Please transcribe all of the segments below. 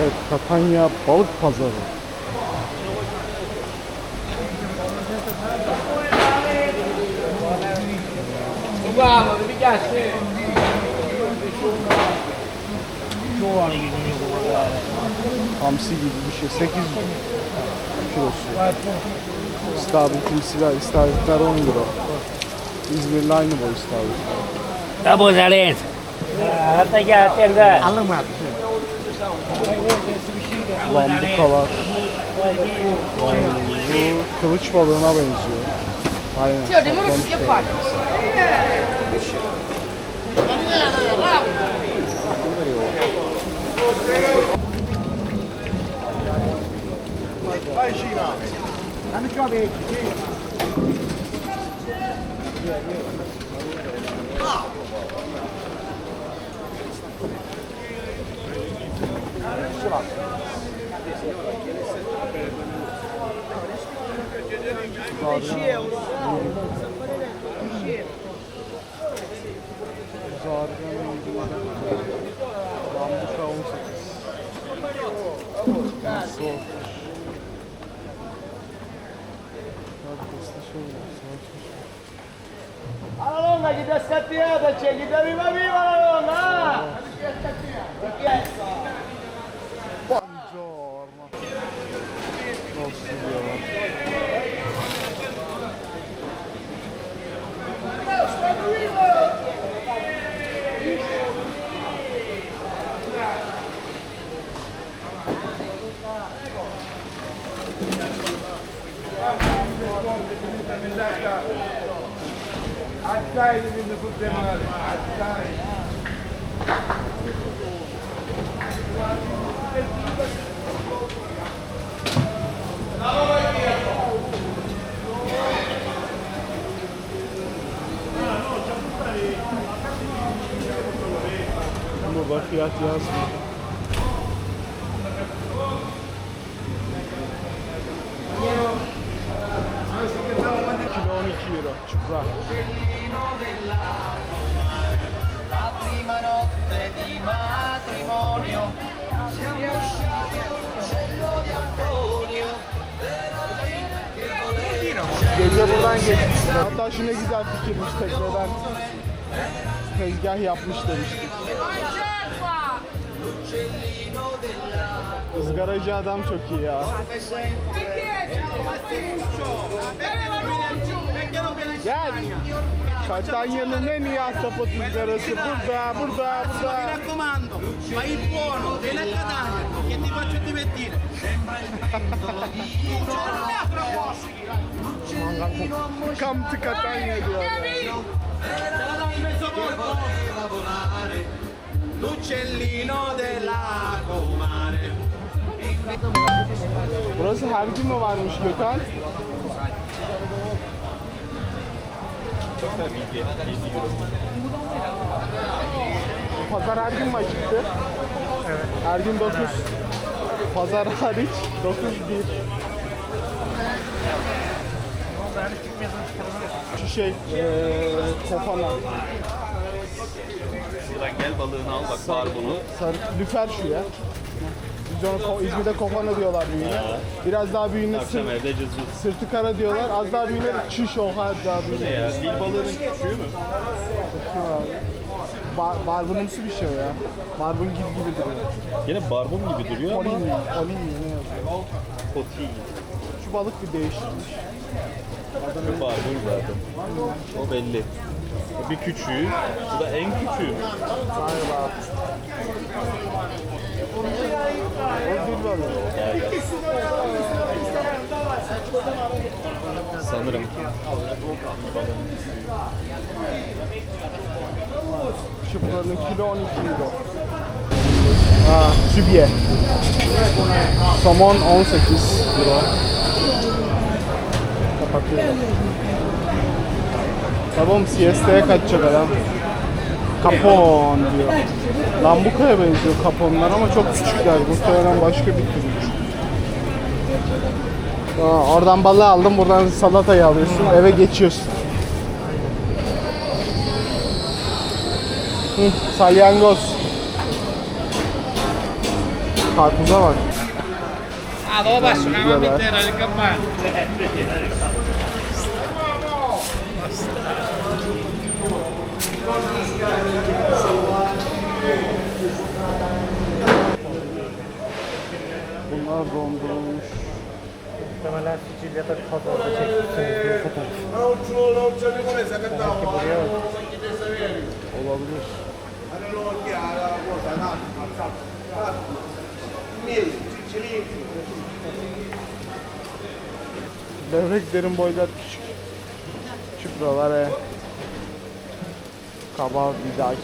Antalya Balık Pazarı. Hamsi gibi bir şey. 8 kilosu. İstavritler, istavritler 10 lira. İzmir'le aynı boy istavritler. Estamos adentro. Hasta que atenda. Lambukalar. Bu kılıç balığına benziyor. Aynen. Saklamış lá. Os órgãos do Vamos para um Passou. Alla longa, gli dai scattiata, c'è, gli dai viva viva alla longa! Perché è? Bak fiyat yazmıyor. Yeah. Di Antonio Gece buradan geçmişler. Hatta şu ne güzel fikirmiş tekneden tezgah yapmış demiştik. Izgaracı adam çok iyi ya. Gel. Catania'nın en iyi ahtapot ızgarası burada, burada, Mi burada. raccomando, fai il buono della Catania che ti faccio divertire. Come to Catania diyor. L'uccellino della comare. Burası her gün mü varmış Gökhan? Pazar her gün mü açıktı? Evet. Her gün 9. Pazar hariç 9 değil. Şu şey, eee kofana. Buradan gel balığını al bak var bunu. Sarı, lüfer şu ya. Ko- İzmir'de kofana diyorlar büyüğüne. Biraz daha büyüğüne Akşam evde sırtı kara diyorlar. Az daha büyüğüne çüş oha daha Ne büyüğüne. ya? Dil balığının küçüğü mü? Bar, barbunumsu bir şey o ya. Barbun gibi gibi duruyor. Yine barbun gibi duruyor ama Polin mi? Polin mi? Ne yazıyor? poti. Şu balık bir değiştirmiş. Şu barbun zaten. O belli. Bir küçüğü, bu da en küçüğü. Galiba. Sanırım. Şu buranın kilo 12 euro. Ha, sübye. Somon 18 euro. Kapatıyorum. Tamam siesta'ya kaçacak adam. Kapon diyor. Lambuka'ya benziyor kaponlar ama çok küçükler. Muhtemelen başka bir tür. Aa, oradan balığı aldım, buradan salatayı alıyorsun, eve geçiyorsun. Hı, salyangoz. Karpuza bak. Ah, dove passo una Vabbè. mamma intera Bunlar dondurulmuş. Muhtemelen Sicilya'da bir pazarda çektiğiniz bir fotoğraf. Olabilir. Levreklerin boylar küçük. Küçük buralar he. Kaba bir dahaki.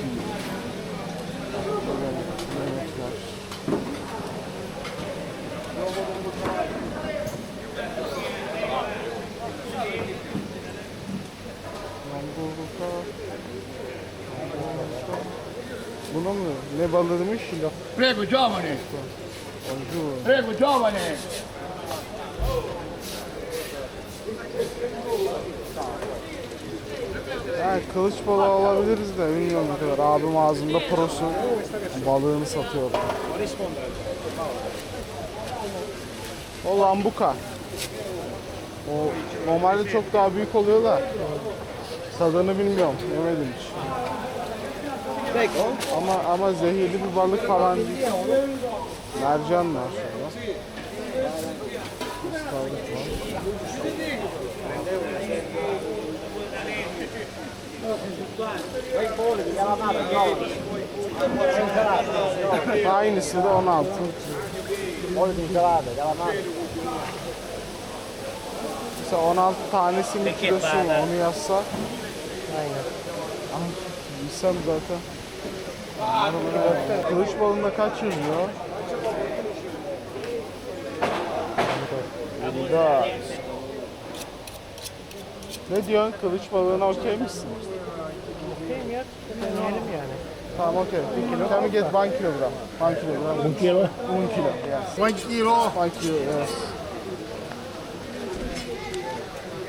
Lamborghini. Buna mı? Ne? Laf. Prego, giovane. Prego, giovane. Yani kılıç balığı alabiliriz de bilmiyorum ne kadar. Abim ağzında prosu balığını satıyor. O lambuka. O normalde çok daha büyük oluyor da tadını bilmiyorum. Yemedim hiç. Ama ama zehirli bir balık falan değil. Mercan var şurada. İstavrit var. Aynısı da 16. Mesela 16 tanesinin kilosu? Onu yazsa. Aynen. Bilsem zaten. Kılıç balığında kaç yazıyor? 54. Ne diyorsun? Kılıç balığına okey misin? Okeyim ya. Deneyelim yani. Tamam okey. Bir kilo. Can we get one kilogram? One kilogram. Un kilo? Un kilo. Yes. One kilo. One kilo. Yes.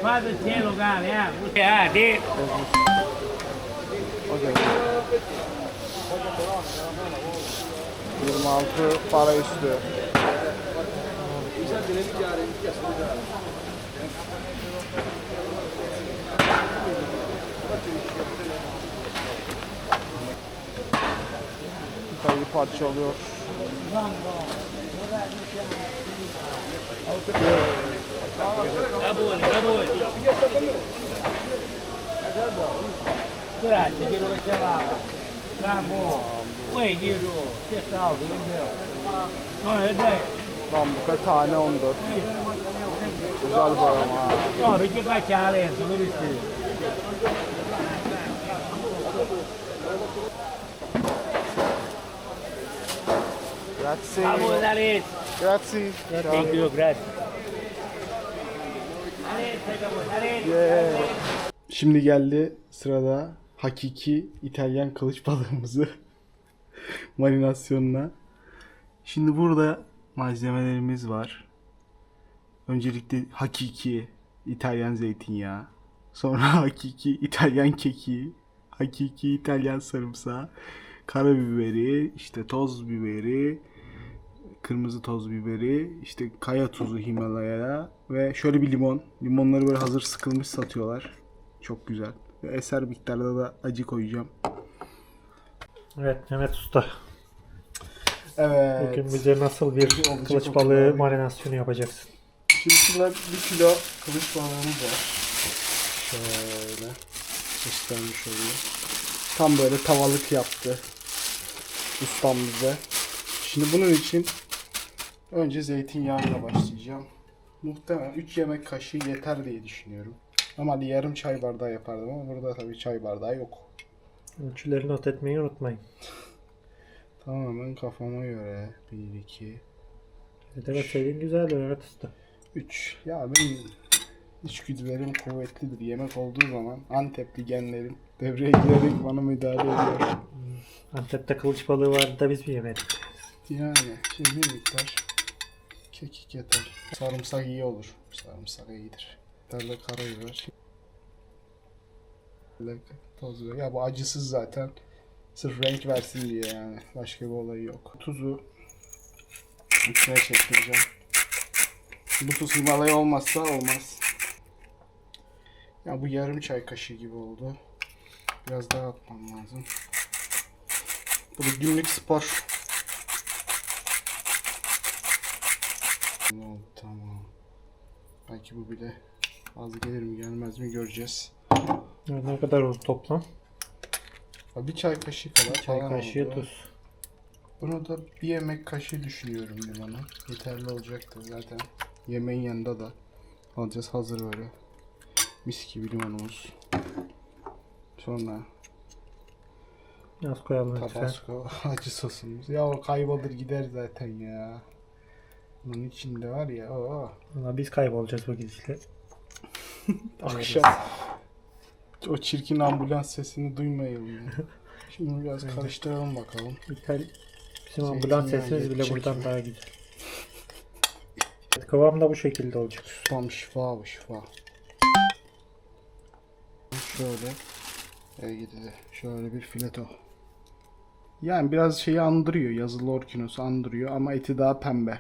Fate il cielo, cane, eh. Ah, sì. Okey. 26 para üstü. Vero. No, è dai. Lambuka tane 14. Güzel baram ha. No, perché qua c'è la Grazie. La lente. Grazie. Thank you, grazie. Yeah. Şimdi geldi sırada hakiki İtalyan kılıç balığımızı marinasyonuna. Şimdi burada malzemelerimiz var. Öncelikle hakiki İtalyan zeytinyağı. Sonra hakiki İtalyan keki. Hakiki İtalyan sarımsağı. Karabiberi, işte toz biberi, kırmızı toz biberi, işte kaya tuzu Himalaya ve şöyle bir limon. Limonları böyle hazır sıkılmış satıyorlar. Çok güzel. Ve eser miktarda da acı koyacağım. Evet Mehmet Usta. Evet. Bugün bize nasıl bir olacak kılıç balığı marinasyonu yapacaksın? Şimdi şurada bir kilo kılıç balığımız var. Şöyle göstermiş oluyor. Tam böyle tavalık yaptı. Ustam bize. Şimdi bunun için önce zeytinyağıyla başlayacağım. Muhtemelen 3 yemek kaşığı yeter diye düşünüyorum. Normalde yarım çay bardağı yapardım ama burada tabii çay bardağı yok. Ölçüleri not etmeyi unutmayın. Tamamen kafama göre. 1, 2, Demeseydin güzeldi Mehmet Usta. 3. Ya benim içgüdülerim kuvvetlidir. Yemek olduğu zaman Antepli genlerim devreye girerek bana müdahale ediyor. Antep'te kılıç balığı vardı da biz mi yemedik? Yani şimdi bir miktar kekik yeter. Sarımsak iyi olur. Sarımsak iyidir. De karabiber. Toz biber. Ya bu acısız zaten. Sırf renk versin diye yani. Başka bir olayı yok. Tuzu içine çektireceğim. Bu tuz Himalaya olmazsa olmaz. Ya bu yarım çay kaşığı gibi oldu. Biraz daha atmam lazım. Bu da günlük spor. Oldu, tamam. Belki bu bile az gelir mi gelmez mi göreceğiz. Evet, ne kadar oldu toplam? Bir çay kaşığı kadar Çay falan kaşığı oldu. tuz. Bunu da bir yemek kaşığı düşünüyorum limonu. Yeterli olacaktır zaten. Yemeğin yanında da alacağız hazır böyle. Mis gibi limonumuz. Sonra Az koyalım lütfen. tabasco acı sosumuz. Ya o kaybolur gider zaten ya. Bunun içinde var ya o Valla biz kaybolacağız bu gidişle. akşam o çirkin ambulans sesini duymayalım ya. Şimdi biraz karıştıralım bakalım. İthal bizim ambulans Zeytinyağı sesimiz bile çekim. buradan daha güzel. Evet, kıvam da bu şekilde olacak. Tam şifa bu şifa. Şöyle. Ege'de şöyle bir fileto. Yani biraz şeyi andırıyor. Yazılı orkinosu andırıyor ama eti daha pembe.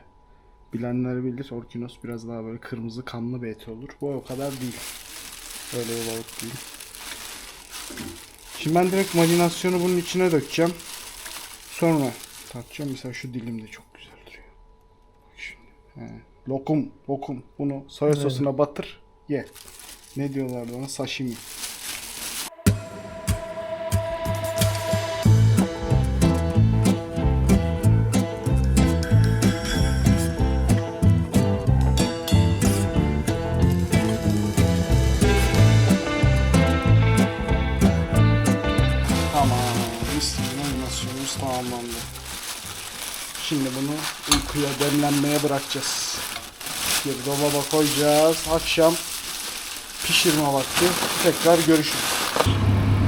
Bilenler bilir orkinos biraz daha böyle kırmızı kanlı bir et olur. Bu o kadar değil. Öyle bir balık değil. Şimdi ben direkt marinasyonu bunun içine dökeceğim. Sonra tartacağım. Mesela şu dilim de çok güzel duruyor. Bak şimdi. He. Lokum, lokum. Bunu soya sosuna batır, ye. Ne diyorlardı ona? Sashimi. Tamamlandı. Şimdi bunu uykuya demlenmeye bırakacağız. Bir dolaba koyacağız. Akşam pişirme vakti. Tekrar görüşürüz.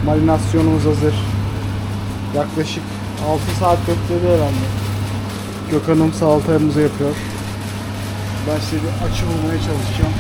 Marinasyonumuz hazır. Yaklaşık 6 saat bekledi herhalde. Gökhan'ım salatamızı yapıyor. Ben bir açı bulmaya çalışacağım.